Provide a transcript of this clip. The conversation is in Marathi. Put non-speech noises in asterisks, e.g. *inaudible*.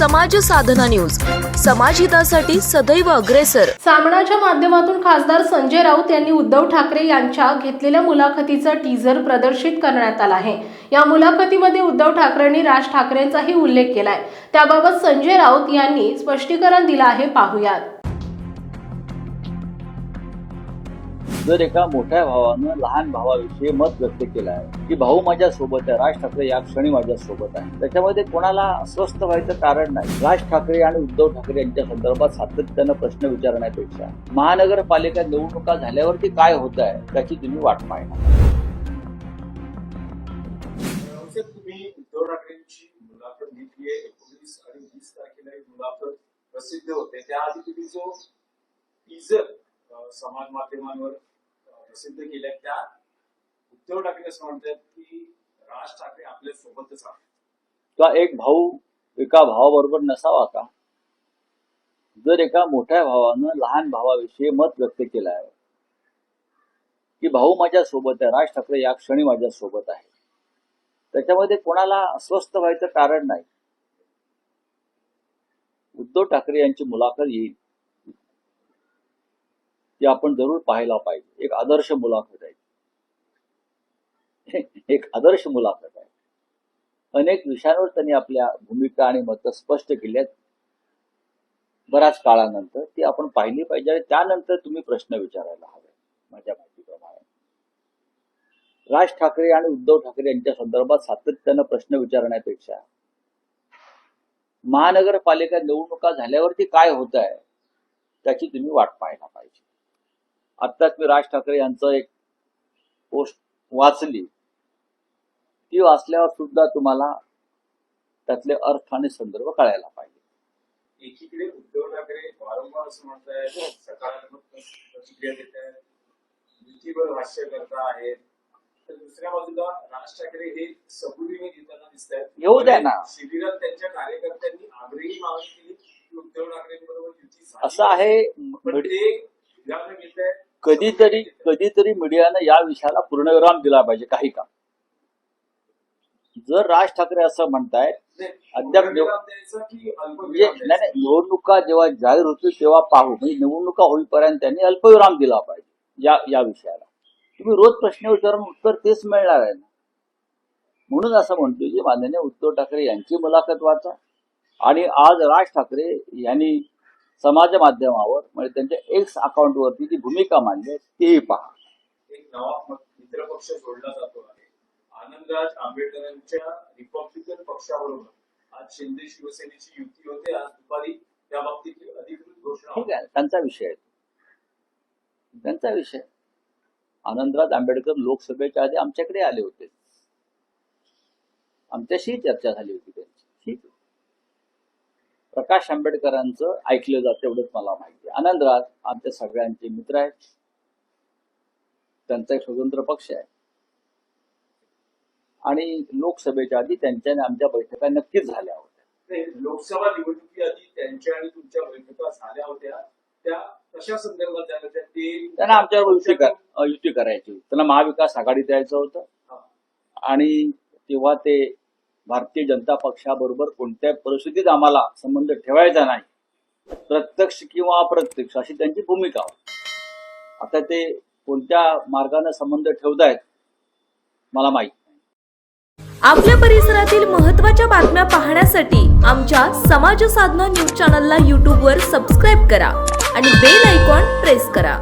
समाज साधना न्यूज. समाजहितासाठी सदैव अग्रेसर. सामनाच्या माध्यमातून खासदार संजय राऊत यांनी उद्धव ठाकरे यांच्या घेतलेल्या मुलाखतीचा टीझर प्रदर्शित करण्यात आला आहे. या मुलाखतीमध्ये उद्धव ठाकरेंनी राज ठाकरेंचाही उल्लेख केलाय. त्याबाबत संजय राऊत यांनी स्पष्टीकरण दिलं आहे. पाहुयात. जर एका मोठ्या भावानं लहान भावाविषयी मत व्यक्त केलं आहे की भाऊ माझ्या सोबत आहे राज ठाकरे या क्षणी माझ्या सोबत आहे त्याच्यामध्ये कोणाला अस्वस्थ व्हायचं कारण नाही. राज ठाकरे आणि उद्धव ठाकरे यांच्या संदर्भात सातत्यानं प्रश्न विचारण्यापेक्षा महानगरपालिका निवडणुका झाल्यावरती काय होत आहे त्याची तुम्ही वाट पाहणार. तुम्ही उद्धव ठाकरेंची मुलाखत घेतली आहे. एकोणीस आणि वीस तारखेला ही मुलाखत प्रसिद्ध होते. त्याआधी तुम्ही जो टीजर समाज माध्यमांवर प्रसिद्ध केल्या त्या उद्धव ठाकरे असं म्हणतात की राज ठाकरे आपल्या सोबतच आहे का एक भाऊ एका भावाबरोबर नसावा का? जर एका मोठ्या भावानं लहान भावाविषयी मत व्यक्त केलं आहे की भाऊ माझ्या सोबत आहे राज ठाकरे या क्षणी माझ्या सोबत आहे त्याच्यामध्ये कोणाला अस्वस्थ व्हायचं कारण नाही. उद्धव ठाकरे यांची मुलाखत येईल. ती आपण जरूर पाहायला पाहिजे. एक आदर्श मुलाखत आहे. *laughs* एक आदर्श मुलाखत आहे. अनेक विषयांवर त्यांनी आपल्या भूमिका आणि मतं स्पष्ट केल्यात. बऱ्याच काळानंतर ती आपण पाहिली पाहिजे आणि त्यानंतर तुम्ही प्रश्न विचारायला हवे माझ्या माहितीप्रमाणे. राज ठाकरे आणि उद्धव ठाकरे यांच्या संदर्भात सातत्यानं प्रश्न विचारण्यापेक्षा महानगरपालिका निवडणुका झाल्यावरती काय होत आहे त्याची तुम्ही वाट पाहायला पाहिजे. आत्ताच मी राज ठाकरे यांचं एक पोस्ट वाचली. ती वाचल्यावर सुद्धा तुम्हाला त्यातले अर्थ आणि संदर्भ कळायला पाहिजे. एकीकडे उद्धव ठाकरे वारंवार असं म्हणतायत सकारात्मक प्रतिक्रिया देत आहेत युतीवर भाष्य करता आहेत. तर दुसऱ्या बाजूला राज ठाकरे हे सबुरीने घेताना दिसत आहेत येऊ द्या ना. शिबिरात त्यांच्या कार्यकर्त्यांनी आग्रही मागणी केली की उद्धव ठाकरेंबरोबर युती झाली असं आहे पण ते घेत आहेत कधीतरी कधीतरी मीडियानं या विषयाला पूर्णविराम दिला पाहिजे काही का जर राज ठाकरे असं म्हणतायत अद्याप म्हणजे निवडणुका जेव्हा जाहीर होतील तेव्हा पाहू. म्हणजे निवडणुका होईपर्यंत त्यांनी अल्पविराम दिला पाहिजे या या विषयाला. तुम्ही रोज प्रश्न विचारून उत्तर तेच मिळणार आहे ना? म्हणून असं म्हणतो की माननीय उद्धव ठाकरे यांची मुलाखत वाचा. आणि आज राज ठाकरे यांनी समाज माध्यमावर म्हणजे त्यांच्या एक्स अकाउंटवरती जी भूमिका मांडली तेही पहा. एक नवा मित्र पक्ष जोडला जातो आहे. आनंदराज आंबेडकरांच्या रिपब्लिकन पक्षाबरोबर आज शिंदे शिवसेनेची युती होते. आज दुपारी त्या बाबतीत अधिकृत घोषणा ठीक. आहे त्यांचा विषय आहे त्यांचा विषय आनंदराज आंबेडकर लोकसभेच्या आधी आमच्याकडे आले होते. आमच्याशी चर्चा झाली होती त्यांची. ठीक आहे. प्रकाश आंबेडकरांचं ऐकलं जातं एवढंच मला माहिती. आनंदराज आमच्या सगळ्यांचे मित्र आहेत त्यांचा एक स्वतंत्र पक्ष आहे आणि लोकसभेच्या आधी त्यांच्या आणि आमच्या बैठका नक्कीच झाल्या होत्या लोकसभा निवडणुकीआधी त्यांच्या आणि तुमच्या बैठका झाल्या होत्या त्या कशा संदर्भात झाल्या होत्या ते त्यांना आमच्यावर युती कर युती करायची होती. त्यांना महाविकास आघाडीत यायचं होतं. आणि तेव्हा ते भारतीय जनता पक्षाबरोबर कोणत्या परिस्थितीत आम्हाला संबंध ठेवायचा नाही. प्रत्यक्ष किंवा अप्रत्यक्ष अशी त्यांची भूमिका आता ते कोणत्या मार्गाने संबंध ठेवतायत मला माहीत आपल्या परिसरातील महत्त्वाच्या बातम्या पाहण्यासाठी आमच्या समाज साधना न्यूज चॅनलला यूट्यूबवर सबस्क्राईब करा आणि बेल आयकॉन प्रेस करा.